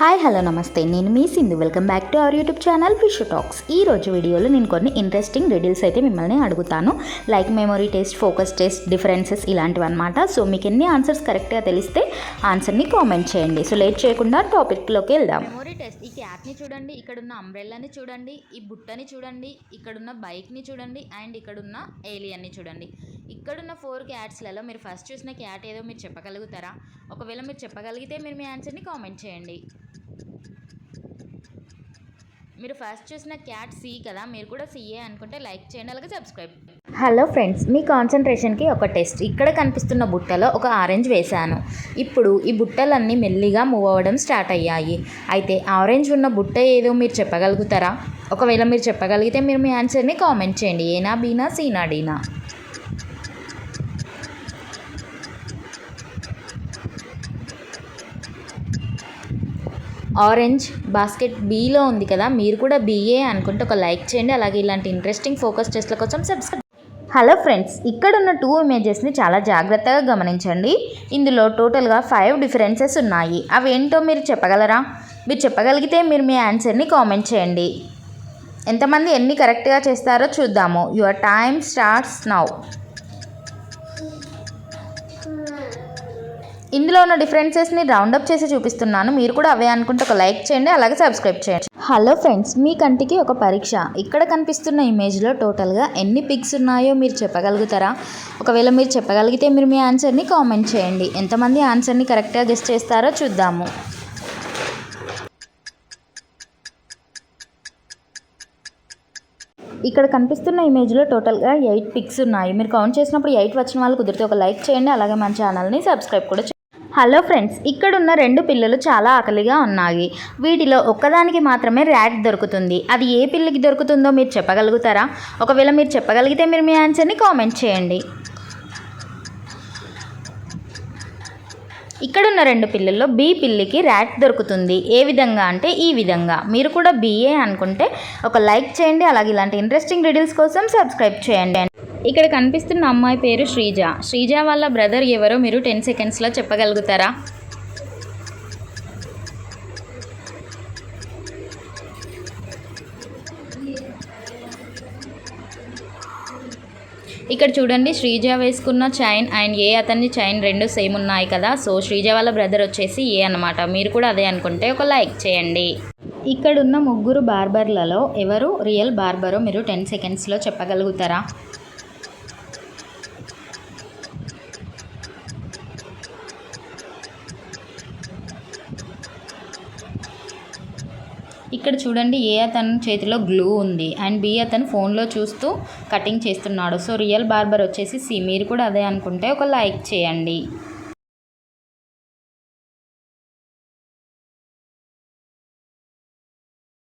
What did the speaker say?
Hi hello నమస్తే. నేను మీ Sindhu. Welcome back to our YouTube channel fish talks. ఈ రోజు వీడియోలో నేను కొన్ని ఇంట్రెస్టింగ్ డీటెయిల్స్ అయితే మిమ్మల్ని అడుగుతాను. Like memory test focus test differences ఇలాంటివి అనమాట సో మీకు ఎన్ని ఆన్సర్స్ కరెక్ట్గా తెలిస్తే ఆన్సర్ని కామెంట్ చేయండి. సో లేట్ చేయకుండా టాపిక్లోకి వెళ్దాం. మెమొరీ టెస్ట్ ఈ క్యాప్ని చూడండి ఇక్కడ ఉన్న అంబ్రెల్లాని చూడండి ఈ బుట్టని చూడండి ఇక్కడున్న బైక్ని చూడండి అండ్ ఇక్కడున్న ఏలియన్ని చూడండి. ఇక్కడున్న ఫోర్ క్యాట్స్లలో మీరు ఫస్ట్ చూసిన క్యాట్ ఏదో మీరు చెప్పగలుగుతారా? ఒకవేళ మీరు చెప్పగలిగితే మీరు మీ ఆన్సర్ని కామెంట్ చేయండి. మీరు ఫస్ట్ చూసిన క్యాట్ సి కదా మీరు కూడా సిఏ అనుకుంటే లైక్ చేయండి అలాగే సబ్స్క్రైబ్ హలో ఫ్రెండ్స్ మీ కాన్సన్ట్రేషన్కి ఒక టెస్ట్ ఇక్కడ కనిపిస్తున్న బుట్టలో ఒక ఆరెంజ్ వేశాను. ఇప్పుడు ఈ బుట్టలన్నీ మెల్లిగా మూవ్ అవ్వడం స్టార్ట్ అయ్యాయి. అయితే ఆరెంజ్ ఉన్న బుట్ట ఏదో మీరు చెప్పగలుగుతారా? ఒకవేళ మీరు చెప్పగలిగితే మీరు మీ ఆన్సర్ని కామెంట్ చేయండి. ఏనా బీనా సీనా డీనా ఆరెంజ్ బాస్కెట్ బీలో ఉంది కదా మీరు కూడా బీఏ అనుకుంటే ఒక లైక్ చేయండి. అలాగే ఇలాంటి ఇంట్రెస్టింగ్ ఫోకస్ టెస్ట్ల కోసం సబ్స్క్రైబ్ హలో ఫ్రెండ్స్ ఇక్కడ ఉన్న టూ ఇమేజెస్ని చాలా జాగ్రత్తగా గమనించండి. ఇందులో టోటల్గా ఫైవ్ డిఫరెన్సెస్ ఉన్నాయి. అవి ఏంటో మీరు చెప్పగలరా? మీరు చెప్పగలిగితే మీరు మీ ఆన్సర్ని కామెంట్ చేయండి. ఎంతమంది ఎన్ని కరెక్ట్గా చేస్తారో చూద్దాము. యువర్ టైమ్ స్టార్ట్స్ నౌ ఇందులో ఉన్న డిఫరెన్సెస్ని రౌండప్ చేసి చూపిస్తున్నాను. మీరు కూడా అవే అనుకుంటే ఒక లైక్ చేయండి అలాగే సబ్స్క్రైబ్ చేయండి. హలో ఫ్రెండ్స్ మీ కంటికి ఒక పరీక్ష. ఇక్కడ కనిపిస్తున్న ఇమేజ్లో టోటల్గా ఎన్ని పిక్స్ ఉన్నాయో మీరు చెప్పగలుగుతారా? ఒకవేళ మీరు చెప్పగలిగితే మీరు మీ ఆన్సర్ని కామెంట్ చేయండి. ఎంతమంది ఆన్సర్ని కరెక్ట్గా గెస్ట్ చేస్తారో చూద్దాము. ఇక్కడ కనిపిస్తున్న ఇమేజ్లో టోటల్గా ఎయిట్ పిక్స్ ఉన్నాయి. మీరు కౌంట్ చేసినప్పుడు ఎయిట్ వచ్చిన వాళ్ళు కుదిరితే ఒక లైక్ చేయండి అలాగే మన ఛానల్ని సబ్స్క్రైబ్ కూడా హలో ఫ్రెండ్స్ ఇక్కడున్న రెండు పిల్లలు చాలా ఆకలిగా ఉన్నాయి. వీటిలో ఒక్కదానికి మాత్రమే ర్యాట్ దొరుకుతుంది. అది ఏ పిల్లకి దొరుకుతుందో మీరు చెప్పగలుగుతారా? ఒకవేళ మీరు చెప్పగలిగితే మీరు మీ ఆన్సర్ని కామెంట్ చేయండి. ఇక్కడున్న రెండు పిల్లల్లో బి పిల్లికి ర్యాట్ దొరుకుతుంది. ఏ విధంగా అంటే ఈ విధంగా. మీరు కూడా బిఏ అనుకుంటే ఒక లైక్ చేయండి. అలాగే ఇలాంటి ఇంట్రెస్టింగ్ రీడిల్స్ కోసం సబ్స్క్రైబ్ చేయండి. ఇక్కడ కనిపిస్తున్న అమ్మాయి పేరు శ్రీజ. శ్రీజ వాళ్ళ బ్రదర్ ఎవరో మీరు టెన్ సెకండ్స్లో చెప్పగలుగుతారా? ఇక్కడ చూడండి శ్రీజ వేసుకున్న చైన్ అండ్ ఏ అతని చైన్ రెండు సేమ్ ఉన్నాయి కదా. సో శ్రీజ వాళ్ళ బ్రదర్ వచ్చేసి ఏ అనమాట మీరు కూడా అదే అనుకుంటే ఒక లైక్ చేయండి. ఇక్కడున్న ముగ్గురు బార్బర్లలో ఎవరు రియల్ బార్బరో మీరు టెన్ సెకండ్స్లో చెప్పగలుగుతారా? ఇక్కడ చూడండి ఏ అతను చేతిలో గ్లూ ఉంది. అండ్ బి అతను ఫోన్లో చూస్తూ కటింగ్ చేస్తున్నాడు. సో రియల్ బార్బర్ వచ్చేసి సి మీరు కూడా అదే అనుకుంటే ఒక లైక్ చేయండి.